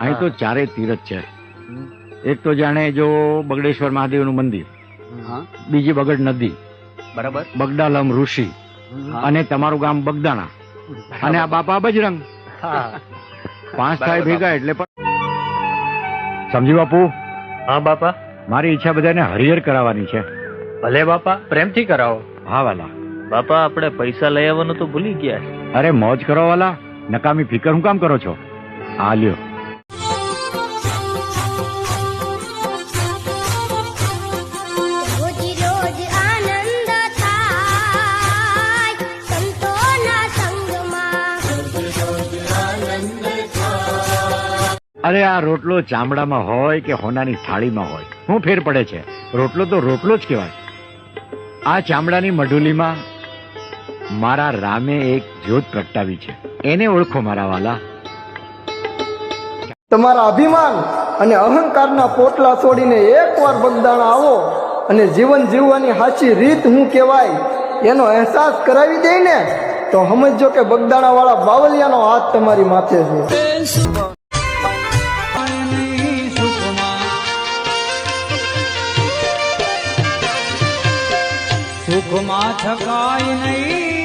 અહીં તો ચારે તીરથ છે. એક તો જાણે જો બગડેશ્વર મહાદેવનું મંદિર બીજી બગડ નદી બરાબર. બગડાલમ ઋષિ અને તમારું ગામ બગદાણા અને આ બાપા બજરંગ. પાંચ થાય ભેગા એટલે પણ સમજી બાપુ? હા બાપા. મારી ઈચ્છા બધાને હરિહર કરાવવાની છે. ભલે બાપા પ્રેમથી કરાવો. હા વાલા. બાપા આપણે પૈસા લઈ આવવાનું તો ભૂલી ગયા. અરે મોજ કરો વાલા. નકામી ફિકર હું કામ કરો છો? આ લ્યો. અરે, આ રોટલો ચામડામાં હોય કે હોનાની થાળીમાં હોય? હું ફેર પડે છે. રોટલો તો રોટલો જ કહેવાય. આ ચામડાની મઢુલીમાં મારા રામે એક જ્યોત પ્રગટાવી છે. એને ઓળખો મારા વાલા. તમારા અભિમાન અને અહંકારના પોટલા છોડીને એકવાર બગદાણા આવો અને જીવન જીવવાની સાચી રીત હું કહેવાય, એનો અહેસાસ કરાવી દઈને તો સમજજો કે બગદાણા વાળા બાવલિયાનો હાથ તમારી માથે છે. સુખમાં છકાય નહીં.